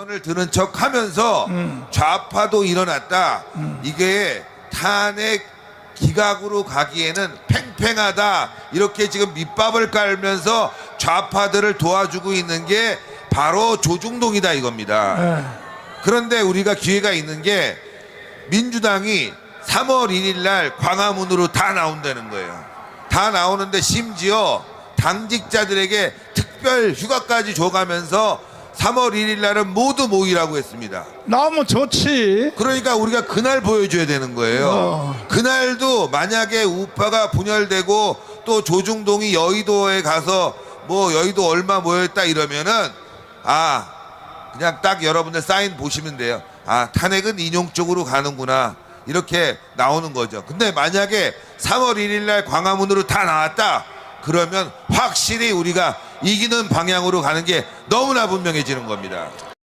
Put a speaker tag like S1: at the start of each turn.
S1: 을 드는 척 하면서 좌파도 일어났다. 이게 탄핵 기각으로 가기에는 팽팽하다. 이렇게 지금 밑밥을 깔면서 좌파들을 도와주고 있는 게 바로 조중동이다 이겁니다.
S2: 예.
S1: 그런데 우리가 기회가 있는 게 민주당이 3월 1일 날 광화문으로 다 나온다는 거예요. 다 나오는데 심지어 당직자들에게 특별 휴가까지 줘가면서 3월 1일 날은 모두 모이라고 했습니다.
S2: 나오면 좋지.
S1: 그러니까 우리가 그날 보여줘야 되는 거예요.
S2: 어.
S1: 그날도 만약에 우파가 분열되고 또 조중동이 여의도에 가서 뭐 여의도 얼마 모였다 이러면은 아 그냥 딱 여러분들 사인 보시면 돼요. 아 탄핵은 인용 쪽으로 가는구나 이렇게 나오는 거죠. 근데 만약에 3월 1일 날 광화문으로 다 나왔다 그러면 확실히 우리가 이기는 방향으로 가는 게 너무나 분명해지는 겁니다.